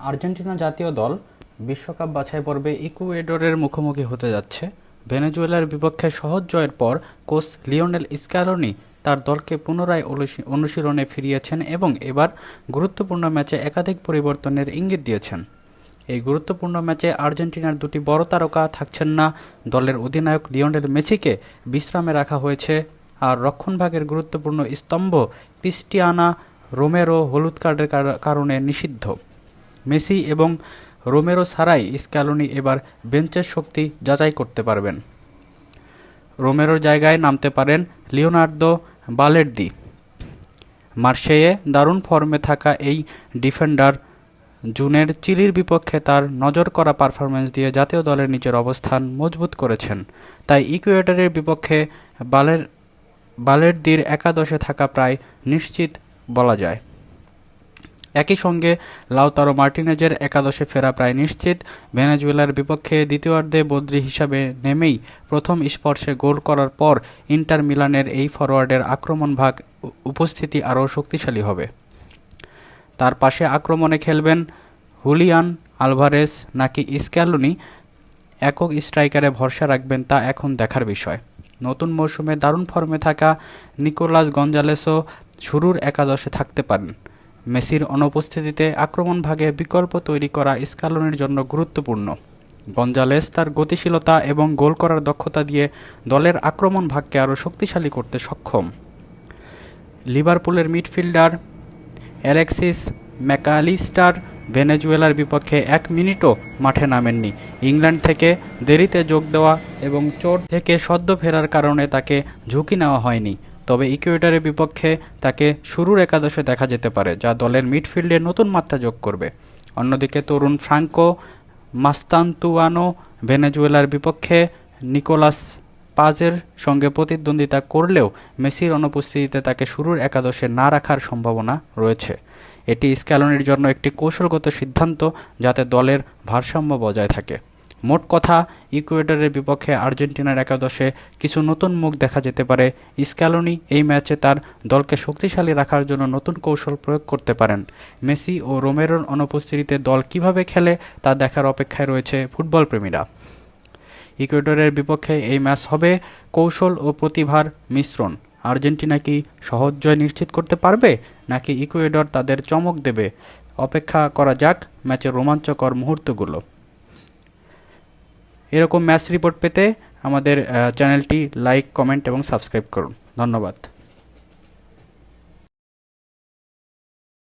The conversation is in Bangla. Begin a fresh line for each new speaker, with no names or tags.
আর্জেন্টিনা জাতীয় দল বিশ্বকাপ বাছাই পর্বে ইকুয়েডরের মুখোমুখি হতে যাচ্ছে। ভেনেজুয়েলার বিপক্ষে সহজ জয়ের পর কোচ লিওনেল স্ক্যালোনি তার দলকে পুনরায় অনুশী- অনুশীলনে ফিরিয়েছেন এবং এবার গুরুত্বপূর্ণ ম্যাচে একাধিক পরিবর্তনের ইঙ্গিত দিয়েছেন। এই গুরুত্বপূর্ণ ম্যাচে আর্জেন্টিনার দুটি বড় তারকা থাকছেন না। দলের অধিনায়ক লিওনেল মেসিকে বিশ্রামে রাখা হয়েছে আর রক্ষণভাগের গুরুত্বপূর্ণ স্তম্ভ ক্রিস্টিয়ানা রোমেরো হলুদ কার্ডের কার- কারণে নিষিদ্ধ। মেসি এবং রোমেরো ছাড়াই স্ক্যালোনি এবার বেঞ্চের শক্তি যাচাই করতে পারবেন। রোমেরোর জায়গায় নামতে পারেন লিওনার্দো বালের্দি। মার্সেয়ে দারুণ ফর্মে থাকা এই ডিফেন্ডার জুনের চিলির বিপক্ষে তার নজর করা পারফরমেন্স দিয়ে জাতীয় দলের নিজের অবস্থান মজবুত করেছেন। তাই ইকুয়েডরের বিপক্ষে বালের বালের্দির একাদশে থাকা প্রায় নিশ্চিত বলা যায়। একই সঙ্গে লাউতারো মার্টিনেজের একাদশে ফেরা প্রায় নিশ্চিত। ভেনেজুয়েলার বিপক্ষে দ্বিতীয়ার্ধে বদ্রি হিসাবে নেমেই প্রথম স্পর্শে গোল করার পর ইন্টার মিলানের এই ফরোয়ার্ডের আক্রমণ ভাগ উপস্থিতি আরও শক্তিশালী হবে। তার পাশে আক্রমণে খেলবেন হুলিয়ান আলভারেস নাকি স্ক্যালোনি একক স্ট্রাইকারে ভরসা রাখবেন তা এখন দেখার বিষয়। নতুন মৌসুমে দারুণ ফর্মে থাকা নিকোলাস গঞ্জালেসও শুরুর একাদশে থাকতে পারেন। মেসির অনুপস্থিতিতে আক্রমণ ভাগে বিকল্প তৈরি করা স্কালনের জন্য গুরুত্বপূর্ণ। গঞ্জালেস তার গতিশীলতা এবং গোল করার দক্ষতা দিয়ে দলের আক্রমণ ভাগকে আরও শক্তিশালী করতে সক্ষম। লিভারপুলের মিডফিল্ডার অ্যালেক্সিস ম্যাকালিস্টার ভেনেজুয়েলার বিপক্ষে এক মিনিটও মাঠে নামেননি। ইংল্যান্ড থেকে দেরিতে যোগ দেওয়া এবং চোট থেকে সদ্য ফেরার কারণে তাকে ঝুঁকি নেওয়া হয়নি। তবে ইকুয়েডরের বিপক্ষে তাকে শুরুর একাদশে দেখা যেতে পারে, যা দলের মিডফিল্ডে নতুন মাত্রা যোগ করবে। অন্যদিকে তরুণ ফ্রাঙ্কো মাস্তান্তুয়ানো ভেনেজুয়েলার বিপক্ষে নিকোলাস পাজের সঙ্গে প্রতিদ্বন্দ্বিতা করলেও মেসির অনুপস্থিতিতে তাকে শুরুর একাদশে না রাখার সম্ভাবনা রয়েছে। এটি স্ক্যালনের জন্য একটি কৌশলগত সিদ্ধান্ত, যাতে দলের ভারসাম্য বজায় থাকে। মোট কথা, ইকুয়েডরের বিপক্ষে আর্জেন্টিনার একাদশে কিছু নতুন মুখ দেখা যেতে পারে। স্ক্যালোনি এই ম্যাচে তার দলকে শক্তিশালী রাখার জন্য নতুন কৌশল প্রয়োগ করতে পারেন। মেসি ও রোমেরোর অনুপস্থিতিতে দল কীভাবে খেলে তা দেখার অপেক্ষায় রয়েছে ফুটবল প্রেমীরা ইকুয়েডরের বিপক্ষে এই ম্যাচ হবে কৌশল ও প্রতিভার মিশ্রণ। আর্জেন্টিনা কি সহজ জয় নিশ্চিত করতে পারবে, নাকি ইকুয়েডর তাদের চমক দেবে? অপেক্ষা করা যাক ম্যাচের রোমাঞ্চকর মুহূর্তগুলো। এরকম ম্যাচ রিপোর্ট পেতে আমাদের চ্যানেলটি লাইক কমেন্ট এবং সাবস্ক্রাইব করুন। ধন্যবাদ।